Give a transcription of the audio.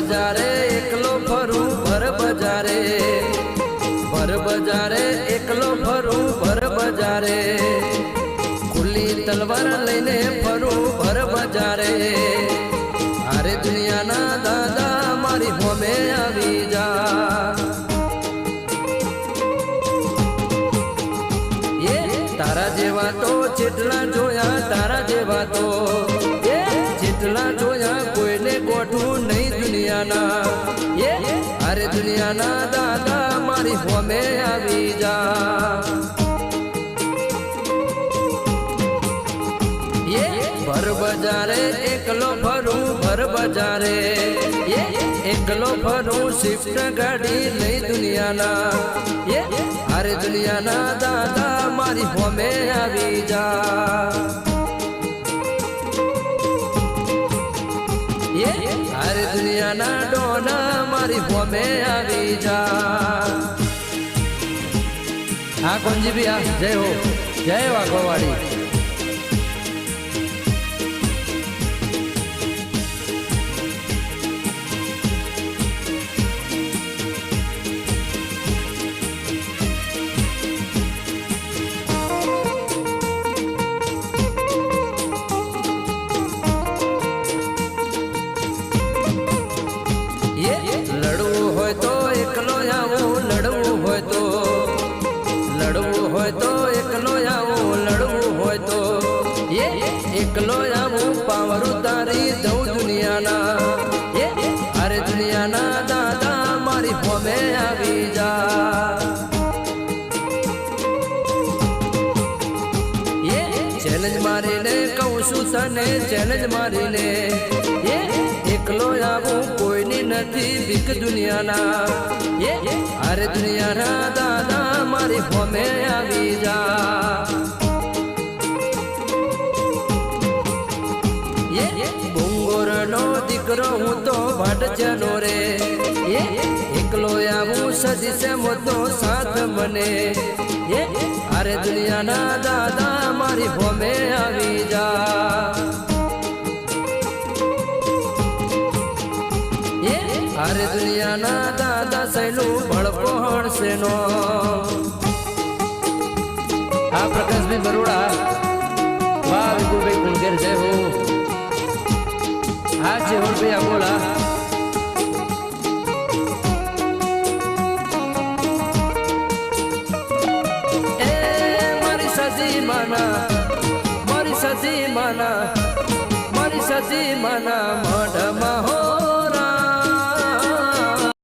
બજારે એકલો ફરું ભર બજારે ભર બજારે એકલો ફરું ભર બજારે ખુલ્લી તલવાર લઈને ફરું ભર બજારે અરે દુનિયાના દાદા મારી હોમે આવી જા એ તારા જેવા તો જેટલા જોયા તારા જેવા તો દુનિયાના એ અરે દુનિયાના દાદા મારી હોમે આવી જા એ ભર બજારે એકલો ફરું ભર બજારે એ એકલો ફરું શિફ્ટ ગાડી લઈ દુનિયાના એ અરે દુનિયાના દાદા મારી હોમે આવી જા અરે દુનિયાના ડોના મારી હોમે આવી જા. હા કોંજી આ જય હો. જય વાઘોવાડી. એકલો આવું લડવું હોય તો. લડવું હોય તો એકલો આવું, લડવું હોય તો. એ એકલો આવું, પાવર ઉતારી દઉં દુનિયાના. એ અરે દુનિયાના દાદા મારી હોમે આવી જા. ચેલેન્જ મારીને કહું છું તને ચેલેન્જ મારીને. એકલો આવું કોઈની નથી બીક દુનિયાના. અરે દુનિયાના દાદા, મારી હોમે આવી જા. દીકરો હું તો ભાટજનો રે. એકલો આવું સજી છે મોતો સાથ મને. અરે દુનિયાના દાદા, મારી હોમે આવી જા. અરે દુનિયાના દાદા સૈનું ભળપોણ નો આ પ્રકાશભાઈ બરોડા. વાહ, વિપુલભાઈ કુલગેર જય હો. હા છે ભાઈ એ, મારી સજી માના, મારી સજી માના, મારી સજી માના મઢ